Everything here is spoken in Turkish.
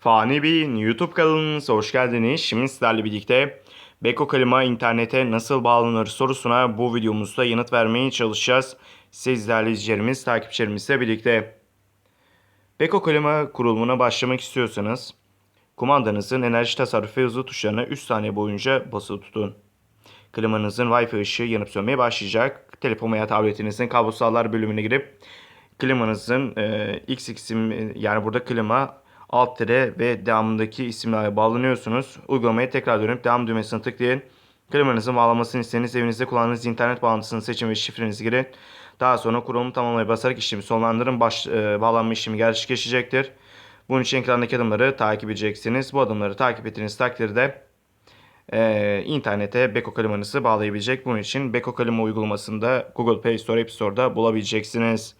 Fani Bey'in YouTube kanalınıza hoş geldiniz. Şimdi sizlerle birlikte Beko Klima internete nasıl bağlanır sorusuna bu videomuzda yanıt vermeye çalışacağız. Sizlerle izleyicilerimiz, takipçilerimizle birlikte. Beko Klima kurulumuna başlamak istiyorsanız kumandanızın enerji tasarrufu hızlı tuşlarına 3 saniye boyunca basılı tutun. Klimanızın Wi-Fi ışığı yanıp sönmeye başlayacak. Telefon veya tabletinizin kablosallar bölümüne girip klimanızın e, X isim yani burada klima alt tire ve devamındaki isimlerle bağlanıyorsunuz. Uygulamaya tekrar dönüp devam düğmesine tıklayın. Klimanızın bağlanmasını istediğiniz evinizde kullandığınız internet bağlantısını seçin ve şifrenizi girin. Daha sonra kurulumu tamamlamaya basarak işlemi sonlandırın. Baş, e, bağlanma işlemi gerçekleşecektir. Bunun için ekrandaki adımları takip edeceksiniz. Bu adımları takip ettiğiniz takdirde e, internete Beko klimanızı bağlayabilecek. Bunun için Beko klima uygulamasında Google Play Store, App Store'da bulabileceksiniz.